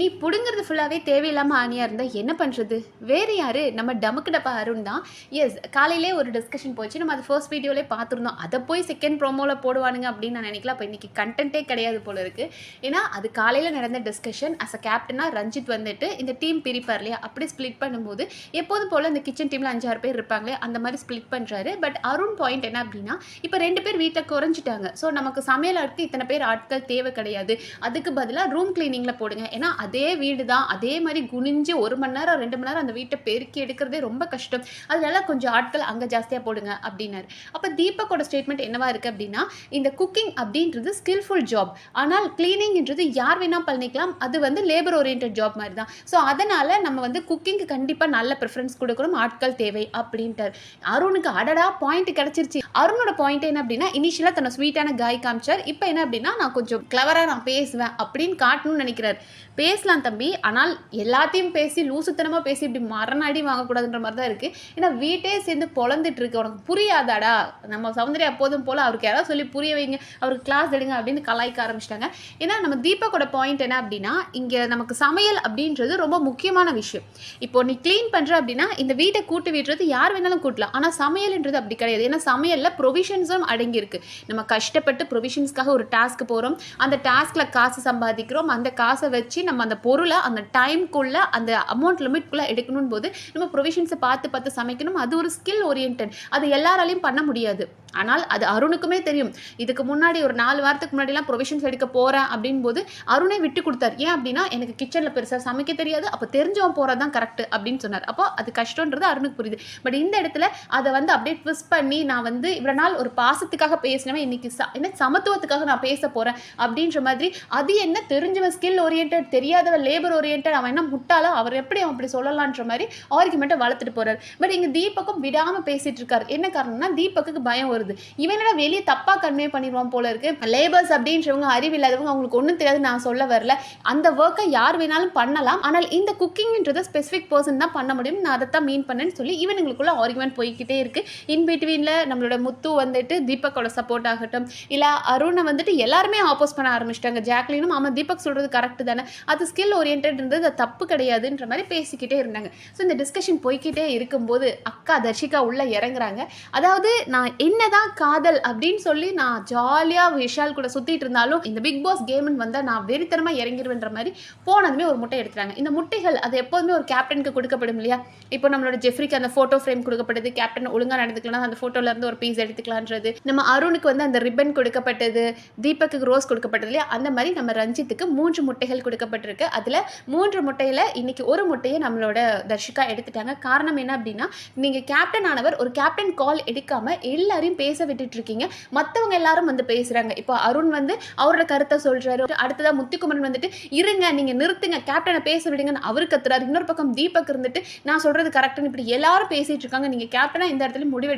நீ புடுங்கிறது ஃபுல்லாகவே தேவையில்லாமல் ஆணியாக இருந்தால் என்ன பண்ணுறது வேறு யார்? நம்ம டமுக்கு டப்பா அருண் தான். எஸ் காலையிலே ஒரு டிஸ்கஷன் போச்சு. நம்ம அது ஃபர்ஸ்ட் வீடியோவிலே பார்த்துருந்தோம். அதை போய் செகண்ட் ப்ரோமோவில் போடுவானுங்க அப்படின்னு நான் நினைக்கல. அப்போ இன்றைக்கி கண்டென்ட்டே கிடையாது போல இருக்குது ஏன்னா அது காலையில் நடந்த டிஸ்கஷன் அஸ் அ கேப்டனாக ரஞ்சித் வந்துட்டு இந்த டீம் பிரிப்பார் இல்லையா? அப்படி ஸ்ப்ளிட் பண்ணும்போது எப்போதும் போல் இந்த கிச்சன் டீமில் அஞ்சாறு பேர் இருப்பாங்களே அந்த மாதிரி ஸ்ப்ளிட் பண்ணுறாரு பட் அருண் பாயிண்ட் என்ன அப்படின்னா இப்போ ரெண்டு பேர் வீட்டில் குறைஞ்சிட்டாங்க. ஸோ நமக்கு சமையல் சமையலாருக்கு இத்தனை பேர் ஆட்கள் தேவை கிடையாது. அதுக்கு பதிலாக ரூம் கிளீனிங்கில் போடுங்க. ஏன்னா அதே வீடு தான் அதே மாதிரி குனிஞ்சு ஒரு மணி நேரம் ரெண்டு மணி நேரம் அந்த வீட்டை பெருக்கி எடுக்கிறதே ரொம்ப கஷ்டம். அதனால கொஞ்சம் ஆட்கள் அங்கே ஜாஸ்தியாக போடுங்க அப்படின்னாரு. அப்போ தீபக்கோட ஸ்டேட்மெண்ட் என்னவா இருக்குது அப்படின்னா இந்த குக்கிங் அப்படின்றது ஸ்கில்ஃபுல் ஜாப் ஆனால் கிளீனிங்ன்றது யார் வேணால் பண்ணிக்கலாம். அது வந்து லேபர் ஓரியன்ட் ஜாப் மாதிரி தான் ஸோ அதனால் நம்ம வந்து குக்கிங்க்கு கண்டிப்பாக நல்ல ப்ரிஃபரன்ஸ் கொடுக்கணும். ஆட்கள் தேவை அப்படின்ட்டார். அருணுக்கு அடடா பாயிண்ட் கிடச்சிருச்சு. அருணோட பாயிண்ட் என்ன அப்படின்னா இனிஷியலாக தன்னை ஸ்வீட்டான காய் காமிச்சார். இப்போ என்ன அப்படின்னா நான் கொஞ்சம் கிளவராக நான் பேசுவேன் அப்படின்னு காட்டணும்னு நினைக்கிறார். பேசலாம் தம்பி. ஆனால் எல்லாத்தையும் பேசி லூசுத்தனமாக பேசி இப்படி மரணாடி வாங்கக்கூடாதுன்ற மாதிரி தான் இருக்குது ஏன்னா வீட்டே சேர்ந்து பொழந்துட்டு இருக்கு உனக்கு புரியாதாடா? நம்ம சௌந்தர்யா அப்போதும் போல் அவருக்கு யாராவது சொல்லி புரிய வைங்க. அவருக்கு கிளாஸ் எடுங்க அப்படின்னு கலாய்க்க ஆரம்பிச்சிட்டாங்க. ஏன்னா நம்ம தீபக்கோட பாயிண்ட் என்ன அப்படின்னா இங்கே நமக்கு சமையல் அப்படின்றது ரொம்ப முக்கியமான விஷயம். இப்போ நீ க்ளீன் பண்ணுற அப்படின்னா இந்த வீட்டை கூட்டு விடுறது யார் வேணாலும் கூட்டலாம். ஆனால் சமையல்ன்றது அப்படி கிடையாது. ஏன்னா சமையலில் ப்ரொவிஷன்ஸும் அடங்கியிருக்கு. நம்ம கஷ்டப்பட்டு ப்ரொவிஷன்ஸ்க்காக ஒரு டாஸ்க்கு போகிறோம் அந்த டாஸ்கில் காசு சம்பாதிக்கிறோம். அந்த காசை வச்சு நம்ம அந்த பொருளை அந்த டைம்குள்ளே அந்த அமௌண்ட் லிமிட்குள்ளே எடுக்கணும் போது நம்ம ப்ரொவிஷன்ஸை பார்த்து பார்த்து சமைக்கணும். அது ஒரு ஸ்கில் ஓரியன்ட் அது எல்லாராலையும் பண்ண முடியாது. ஆனால் அது அருணுக்குமே தெரியும். இதுக்கு முன்னாடி ஒரு நாலு வாரத்துக்கு முன்னாடிலாம் ப்ரொவிஷன்ஸ் எடுக்க போகிறேன் அப்படின் போது அருணே விட்டு கொடுத்தார். ஏன் அப்படின்னா எனக்கு கிச்சனில் பெருசாக சமைக்க தெரியாது. அப்போ தெரிஞ்சவன் போகிறது தான் கரெக்ட் அப்படின்னு சொன்னார். அப்போ அது கஷ்டன்றது அருணுக்கு புரியுது. பட் இந்த இடத்துல அதை வந்து அப்படியே ட்விஸ்ட் பண்ணி நான் வந்து இவ்வளோ நாள் ஒரு பாசத்துக்காக பேசினவன். இன்னைக்கு ச என்ன சமத்துவத்துக்காக நான் பேச போகிறேன் அப்படின்ற மாதிரி அது என்ன தெரிஞ்சவன் ஸ்கில் ஓரியன்ட் தெரியாதவன் லேபர் ஓரியன்ட் அவன் என்ன முட்டாளோ அவர் எப்படி அவன் அப்படி சொல்லலான்ற மாதிரி ஆர்குமெண்ட்டை வளர்த்துட்டு போகிறார் பட் இங்கே தீபக்கும் விடாமல் பேசிகிட்டு இருக்காரு. என்ன காரணம்னா தீபக்கு பயம் வருது. இவன் இவனோட வெளியே தப்பாக கன்வே பண்ணிடுவான் போல இருக்கு. லேபர்ஸ் அப்படின்றவங்க அறிவில்லாதவங்க அவங்களுக்கு ஒன்றும் தெரியாது நான் சொல்ல வரல. அந்த ஒர்க்கை யார் வேணாலும் பண்ணலாம். ஆனால் இந்த குக்கிங்ன்றது ஸ்பெசிஃபிக் பர்சன் தான் பண்ண முடியும். நான் அதை தான் மீன் பண்ணேன்னு சொல்லி இவனுங்களுக்குள்ள ஆர்குமெண்ட் போய்கிட்டே இருக்கு. இன் பிட்வீனில் நம்மளோட முத்து வந்துட்டு தீபக்கோட சப்போர்ட் ஆகட்டும். இல்லை அருணை வந்துட்டு எல்லாருமே ஆப்போஸ் பண்ண ஆரம்பிச்சிட்டாங்க. ஜாக்லினும் ஆமாம் தீபக் சொல்கிறது கரெக்டு தானே. அது ஸ்கில் ஓரியன்ட்ன்றது அது தப்பு கிடையாதுன்ற மாதிரி பேசிக்கிட்டே இருந்தாங்க. ஸோ இந்த டிஸ்கஷன் போய்க்கிட்டே இருக்கும்போது அக்கா தர்ஷிகா உள்ளே இறங்குறாங்க. அதாவது நான் என்ன என்னதான் காதல் அப்படின்னு சொல்லி நான் ஜாலியாக விஷால் கூட சுற்றிட்டு இருந்தாலும் இந்த பிக் பாஸ் கேம்னு வந்தால் நான் வெறித்தனமாக இறங்கிடுவேன்ற மாதிரி போனதுமே ஒரு முட்டை எடுத்துறாங்க இந்த முட்டைகள் அது எப்போதுமே ஒரு கேப்டனுக்கு கொடுக்கப்படும் இல்லையா? இப்போ நம்மளோட ஜெஃப்ரிக்கு அந்த ஃபோட்டோ ஃப்ரேம் கொடுக்கப்படுது. கேப்டன் ஒழுங்காக நடந்துக்கலாம் அந்த ஃபோட்டோலேருந்து ஒரு பீஸ் எடுத்துக்கலான்றது நம்ம அருணுக்கு வந்து அந்த ரிப்பன் கொடுக்கப்பட்டது தீபக்கு ரோஸ் கொடுக்கப்பட்டது இல்லையா? அந்த மாதிரி நம்ம ரஞ்சித்துக்கு மூன்று முட்டைகள் கொடுக்கப்பட்டிருக்கு. அதில் மூன்று முட்டையில் இன்னைக்கு ஒரு முட்டையை நம்மளோட தர்ஷிகா எடுத்துட்டாங்க. காரணம் என்ன அப்படின்னா நீங்கள் கேப்டன் ஆனவர் ஒரு கேப்டன் கால் எடுக்காமல் எல்லாரையும் பேச விட்டுட்டு இருக்கீங்க மற்றவங்க எல்லாரும் வந்து பேசுறாங்க. இப்போ அருண் வந்து அவரோட கருத்தை சொல்றாரு. அடுத்ததாக முத்துக்குமரன் வந்துட்டு இருங்க நீங்க நிறுத்துங்க. கேப்டனை பேச விடுங்கன்னு அவர் கத்துறாரு. இன்னொரு பக்கம் தீபக் இருந்துட்டு நான் சொல்றது கரெக்டுன்னு இப்படி எல்லாரும் பேசிட்டு இருக்காங்க நீங்க கேப்டனா இந்த இடத்துல முடிவு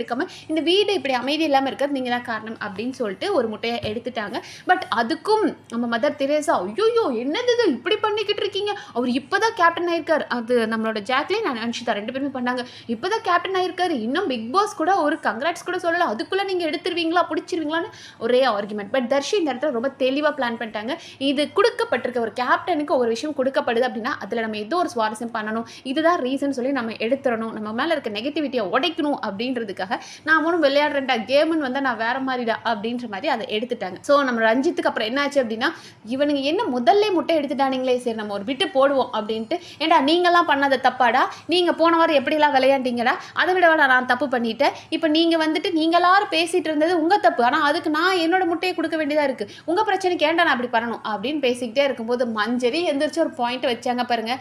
இந்த வீடு இப்படி அமைதி இல்லாம இருக்கிறது நீங்க தான் காரணம்? அப்படின்னு சொல்லிட்டு ஒரு முட்டையை எடுத்துட்டாங்க. பட் அதுக்கும் நம்ம மதர் தெரேசா ஐயோ என்னது இது? இப்படி பண்ணிக்கிட்டு இருக்கீங்க? அவர் இப்போதான் கேப்டன் ஆயிருக்காரு. அது நம்மளோட ஜாக்லின் and அன்ஷிதா ரெண்டு பேருமே பண்ணாங்க. இப்போதான் கேப்டன் ஆயிருக்காரு. இன்னும் பிக் பாஸ் கூட ஒரு கங்க்ராட்ஸ் கூட சொல்லல. அதுக்குள்ளே நீங்கள் எடுத்துருவீங்களா பிடிச்சிருவீங்களான்னு ஒரே ஆர்குமெண்ட் பட் தர்ஷி இந்த இடத்துல ரொம்ப தெளிவாக பிளான் பண்ணிட்டாங்க. இது கொடுக்கப்பட்டிருக்க ஒரு கேப்டனுக்கு ஒரு விஷயம் கொடுக்கப்படுது அப்படின்னா அதில் நம்ம ஏதோ ஒரு சுவாரஸ்யம் பண்ணணும். இதுதான் ரீசன் சொல்லி நம்ம எடுத்துடணும். நம்ம மேலே இருக்க நெகட்டிவிட்டியை உடைக்கணும் அப்படின்றதுக்காக நான் ஒன்றும் விளையாடுறேன்டா கேம்னு வந்தால் நான் வேறு மாதிரிடா அப்படின்ற மாதிரி அதை எடுத்துட்டாங்க. ஸோ நம்ம ரஞ்சித்துக்கு அப்புறம் என்னாச்சு அப்படின்னா இவனுங்க என்ன முதல்ல முட்டை எடுத்துட்டானுங்களே சரி நம்ம ஒரு விட்டு போடுவோம் அப்படின்ட்டு ஏண்டா நீங்களாம் பண்ணாத தப்பாடா? நீங்கள் போன வாரம் எப்படிலாம் விளையாண்டீங்கடா? அதை விட நான் தப்பு பண்ணிட்டேன். இப்போ நீங்கள் வந்துட்டு நீங்களாரும் பேசிட்டு இருந்தது உங்கள் தப்பு. ஆனால் அதுக்கு நான் என்னோட முட்டையை கொடுக்க வேண்டியதாக இருக்குது உங்கள் பிரச்சனைக்கு ஏன்டா நான் அப்படி பண்ணணும்? அப்படின்னு பேசிக்கிட்டே இருக்கும்போது மஞ்சரி எந்திரிச்சு ஒரு பாயிண்ட் வச்சாங்க பாருங்க.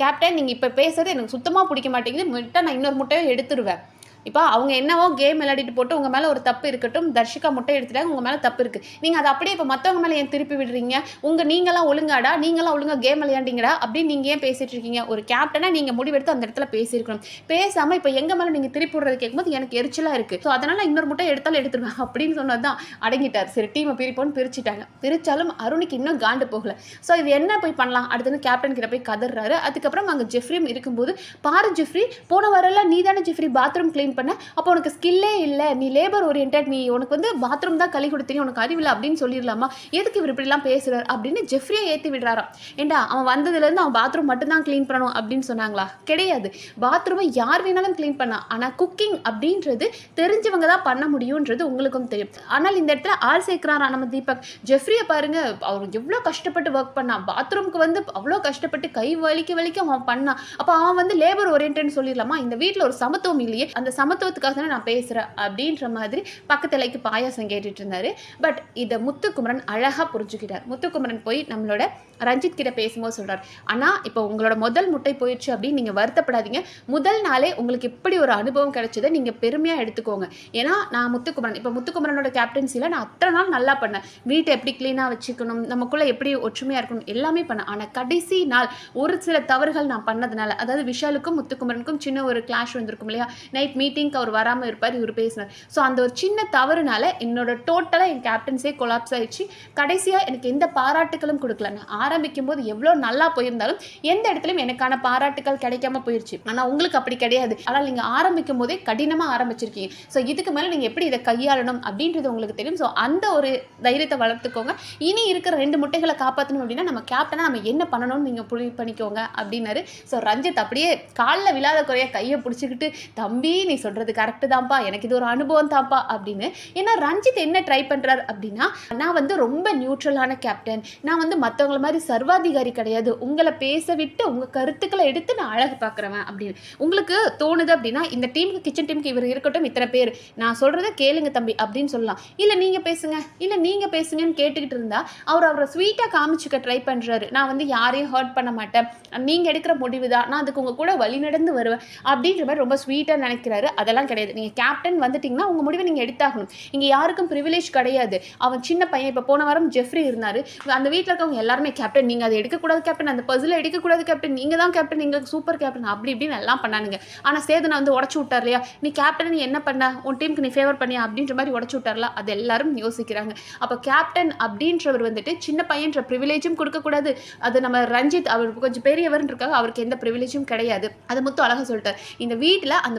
கேப்டன் நீங்கள் இப்போ பேசுறது எனக்கு சுத்தமாக பிடிக்க மாட்டேங்குது. முட்டை நான் இன்னொரு முட்டையை எடுத்துருவேன். இப்போ அவங்க என்னவோ கேம் விளையாடிட்டு போட்டு உங்கள் மேலே ஒரு தப்பு இருக்கட்டும் தர்ஷிகா முட்டை எடுத்துட்டாங்க உங்கள் மேலே தப்பு இருக்குது நீங்கள் அதை அப்படியே இப்போ மற்றவங்க மேலே ஏன் திருப்பி விடுறீங்க? உங்கள் நீங்களாம் ஒழுங்காடா நீங்களாம் ஒழுங்காக கேம் விளையாண்டிங்கடா அப்படின்னு நீங்கள் ஏன் பேசிகிட்டு இருக்கீங்க? ஒரு கேப்டனாக நீங்கள் முடிவெடுத்து அந்த இடத்துல பேசியிருக்கணும். பேசாமல் இப்போ எங்கள் மேலே நீங்கள் திருப்பி விடுறது கேட்கும்போது எனக்கு எரிச்சலாக இருக்குது ஸோ அதனால் இன்னொரு முட்டை எடுத்தாலும் எடுத்துருவேன் அப்படின்னு சொன்னது தான் அடங்கிட்டார். சரி டீமை பிரிப்போன்னு பிரிச்சுட்டாங்க. பிரித்தாலும் அருணுக்கு இன்னும் காண்டு போகல. ஸோ இது என்ன போய் பண்ணலாம்? அடுத்து கேப்டன் கிட்ட போய் கதறாரு. அதுக்கப்புறம் அங்கே ஜெஃப்ரியும் இருக்கும்போது பாரு ஜெஃப்ரி போன வரல நீ தானே ஜெஃப்ரி பாத்ரூம் க்ளீன் க்ளீன் பண்ண அப்போ உனக்கு ஸ்கில்லே இல்லை. நீ லேபர் ஓரியன்ட் நீ உனக்கு வந்து பாத்ரூம் தான் கழி கொடுத்தீங்க உனக்கு அறிவில்லை அப்படின்னு சொல்லிடலாமா? எதுக்கு இவர் இப்படிலாம் பேசுறாரு? அப்படின்னு ஜெஃப்ரியை ஏற்றி விடுறாராம். ஏண்டா அவன் வந்ததுலேருந்து அவன் பாத்ரூம் மட்டும்தான் க்ளீன் பண்ணணும் அப்படின்னு சொன்னாங்களா? கிடையாது. பாத்ரூமை யார் வேணாலும் க்ளீன் பண்ணலாம். ஆனால் குக்கிங் அப்படின்றது தெரிஞ்சவங்க தான் பண்ண முடியுன்றது உங்களுக்கும் தெரியும். ஆனால் இந்த இடத்துல ஆள் சேர்க்குறாரா நம்ம தீபக். ஜெஃப்ரியை பாருங்க அவர் எவ்வளோ கஷ்டப்பட்டு ஒர்க் பண்ணான். பாத்ரூம்க்கு வந்து அவ்வளோ கஷ்டப்பட்டு கை வலிக்க வலிக்க அவன் பண்ணான். அப்போ அவன் வந்து லேபர் ஓரியன்ட்னு சொல்லிடலாமா? இந்த வீட்டில் ஒரு சமத்துவம் இல்லையே. அந்த சமத்துவத்துக்காக தானே நான் பேசுகிறேன் அப்படின்ற மாதிரி பக்கத்துலைக்கு பாயாசம் கேட்டுட்டு இருந்தாரு. பட் இதை முத்துக்குமரன் அழகாக புரிஞ்சுக்கிட்டார். முத்துக்குமரன் போய் நம்மளோட ரஞ்சித் கிட்ட பேசும்போது சொல்கிறார் ஆனால் இப்போ உங்களோட முதல் முட்டை போயிடுச்சு அப்படின்னு நீங்கள் வருத்தப்படாதீங்க. முதல் நாளே உங்களுக்கு இப்படி ஒரு அனுபவம் கிடைச்சதை நீங்கள் பெருமையாக எடுத்துக்கோங்க. ஏன்னா நான் முத்துக்குமரன் இப்போ முத்துக்குமரனோட கேப்டன்சியில் நான் அத்தனை நாள் நல்லா பண்ணேன். வீட்டை எப்படி க்ளீனாக வச்சுக்கணும் நமக்குள்ளே எப்படி ஒற்றுமையாக இருக்கணும் எல்லாமே பண்ணேன். ஆனால் கடைசி நாள் ஒரு சில தவறுகள் நான் பண்ணதுனால அதாவது விஷாலுக்கும் முத்துக்குமரனுக்கும் சின்ன ஒரு கிளாஷ் வந்திருக்கும் இல்லையா? நைட் மீட் மீட்டிங்க்கு அவர் வராமல் இருப்பார் இவர் பேசினார். ஸோ அந்த ஒரு சின்ன தவறுனால என்னோட டோட்டலாக என் கேப்டன்ஸே கொலாப்ஸ் ஆயிடுச்சு. கடைசியாக எனக்கு எந்த பாராட்டுகளும் கொடுக்கல. நான் ஆரம்பிக்கும் போது எவ்வளோ நல்லா போயிருந்தாலும் எந்த இடத்துலையும் எனக்கான பாராட்டுகள் கிடைக்காம போயிடுச்சு ஆனால் உங்களுக்கு அப்படி கிடையாது. ஆனால் நீங்கள் ஆரம்பிக்கும் போதே கடினமாக ஆரம்பிச்சிருக்கீங்க. ஸோ இதுக்கு மேலே நீங்கள் எப்படி இதை கையாளணும் அப்படின்றது உங்களுக்கு தெரியும். ஸோ அந்த ஒரு தைரியத்தை வளர்த்துக்கோங்க. இனி இருக்கிற ரெண்டு முட்டைகளை காப்பாற்றணும் அப்படின்னா நம்ம கேப்டனாக நம்ம என்ன பண்ணணும்னு நீங்கள் முடிவு பண்ணிக்கோங்க அப்படின்னாரு. ஸோ ரஞ்சித் அப்படியே காலில் விழாத குறைய கையை பிடிச்சிக்கிட்டு தம்பி நீ சொல்கிறது கரெக்டு தான்ப்பா எனக்கு இது ஒரு அனுபவம் தான்ப்பா அப்படின்னு. ஏன்னா ரஞ்சித் என்ன ட்ரை பண்ணுறார் அப்படின்னா நான் வந்து ரொம்ப நியூட்ரலான கேப்டன் நான் வந்து மற்றவங்கள மாதிரி சர்வாதிகாரி கிடையாது. உங்களை பேச விட்டு உங்கள் கருத்துக்களை எடுத்து நான் அழகு பார்க்குறவன் அப்படின்னு. உங்களுக்கு தோணுது அப்படின்னா இந்த டீமுக்கு கிச்சன் டீமுக்கு இவர் இருக்கட்டும் இத்தனை பேர். நான் சொல்கிறத கேளுங்க தம்பி அப்படின்னு சொல்லலாம். இல்லை நீங்கள் பேசுங்க. இல்லை நீங்கள் பேசுங்கன்னு கேட்டுக்கிட்டு இருந்தா அவர் அவரை ஸ்வீட்டாக காமிச்சுக்க ட்ரை பண்ணுறாரு நான் வந்து யாரையும் ஹர்ட் பண்ண மாட்டேன். நீங்கள் எடுக்கிற முடிவு தான் நான் அதுக்கு உங்கள் கூட வழி நடந்து வருவேன் அப்படின்ற மாதிரி ரொம்ப ஸ்வீட்டாக நினைக்கிறாரு அதெல்லாம் கிடையாது. நீங்கள் கேப்டன் வந்துட்டிங்கன்னா உங்கள் முடிவை நீங்கள் எடுத்தாகணும். இங்கே யாருக்கும் ப்ரிவிலேஜ் கிடையாது. அவன் சின்ன பையன். இப்போ போன வாரம் ஜெஃப்ரி இருந்தார். அந்த வீட்டில் இருக்கவங்க எல்லாருமே கேப்டன் நீங்கள் அதை எடுக்கக்கூடாது கேப்டன் அந்த பஸ்ஸில் எடுக்கக்கூடாது கேப்டன் நீங்கள் தான் கேப்டன் எங்களுக்கு சூப்பர் கேப்டன் அப்படி இப்படின்னு எல்லாம் பண்ணானுங்க. ஆனால் சேதனை வந்து உடச்சி விட்டார் இல்லையா? நீ கேப்டன் நீ என்ன பண்ண? உன் டீமுக்கு நீ ஃபேவர் பண்ணியா? அப்படின்ற மாதிரி உடச்சி விட்டார்ல. அது எல்லாரும் யோசிக்கிறாங்க. அப்போ கேப்டன் அப்படின்றவர் வந்துட்டு சின்ன பையன்ற ப்ரிவிலேஜும் கொடுக்கக்கூடாது. அது நம்ம ரஞ்சித் அவர் கொஞ்சம் பெரியவர்னு இருக்காங்க அவருக்கு எந்த ப்ரிவிலேஜும் கிடையாது. அது முத்து அழகாக சொல்லிட்டார். இந்த வீட்டில் அந்த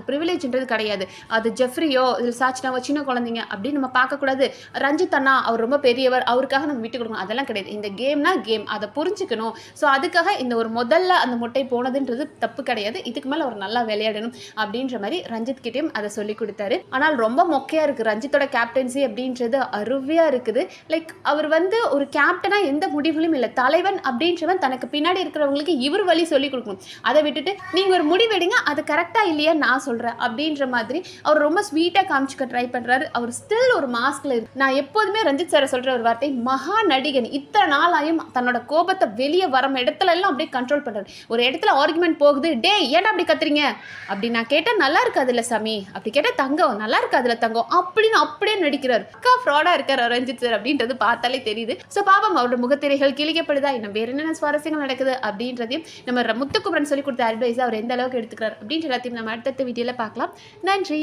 அப்படின்றது கிடையாது. அது ஜெஃப்ரியோ இல்லை சாச்சினாவோ சின்ன குழந்தைங்க அப்படின்னு நம்ம பார்க்கக்கூடாது. ரஞ்சித் அண்ணா அவர் ரொம்ப பெரியவர். அவருக்காக நம்ம விட்டு கொடுக்கணும். அதெல்லாம் கிடையாது. இந்த கேம்னா கேம் அதை புரிஞ்சுக்கணும். ஸோ அதுக்காக இந்த ஒரு முதல்ல அந்த முட்டை போனதுன்றது தப்பு கிடையாது. இதுக்கு மேலே அவர் நல்லா விளையாடணும் அப்படின்ற மாதிரி ரஞ்சித் கிட்டேயும் அதை சொல்லி கொடுத்தாரு. ஆனால் ரொம்ப மொக்கையாக இருக்குது ரஞ்சித்தோட கேப்டன்சி அப்படின்றது அருவியாக இருக்குது. லைக் அவர் வந்து ஒரு கேப்டனாக எந்த முடிவுலையும் இல்லை. தலைவன் அப்படின்றவன் தனக்கு பின்னாடி இருக்கிறவங்களுக்கு இவர் வழி சொல்லி கொடுக்கணும். அதை விட்டுட்டு நீங்கள் ஒரு முடிவெடுங்க அது கரெக்டாக இல்லையா? நான் சொல்கிறேன் அப்படின்ற மாதிரி அவர் ரொம்ப ஸ்வீட்டாக காமிச்சுக்க ட்ரை பண்ணுறாரு அவர் ஸ்டில் ஒரு மாஸ்கில் இருக்கு. நான் எப்போதுமே ரஞ்சித் சாரை சொல்கிற ஒரு வார்த்தை மகா நடிகன். இத்தனை நாளாயும் தன்னோட கோபத்தை வெளியே வர இடத்துல எல்லாம் அப்படியே கண்ட்ரோல் பண்ணுறாரு ஒரு இடத்துல ஆர்குமெண்ட் போகுது டே ஏன்டா அப்படி கத்துறீங்க? அப்படி நான் கேட்டால் நல்லா இருக்காதுல்ல சாமி. அப்படி கேட்டால் தங்கம் நல்லா இருக்காதுல்ல தங்கம். அப்படின்னு அப்படியே நடிக்கிறார். அக்கா ஃப்ராடாக இருக்கார் ரஞ்சித் சார் அப்படின்றது பார்த்தாலே தெரியுது. ஸோ பாவம் அவரோட முகத்திரைகள் கிழிக்கப்படுதா? இன்னும் வேறு என்னென்ன சுவாரஸ்யங்கள் நடக்குது? அப்படின்றதையும் நம்ம முத்துக்குமரன் சொல்லி கொடுத்த அட்வைஸ் அவர் எந்த அளவுக்கு எடுத்துக்கிறார்? அப்படின்ற எல்லாத்தையும் நம்ம அடுத்தடுத்த வீடியோவில் பார்க்கலாம். நன்றி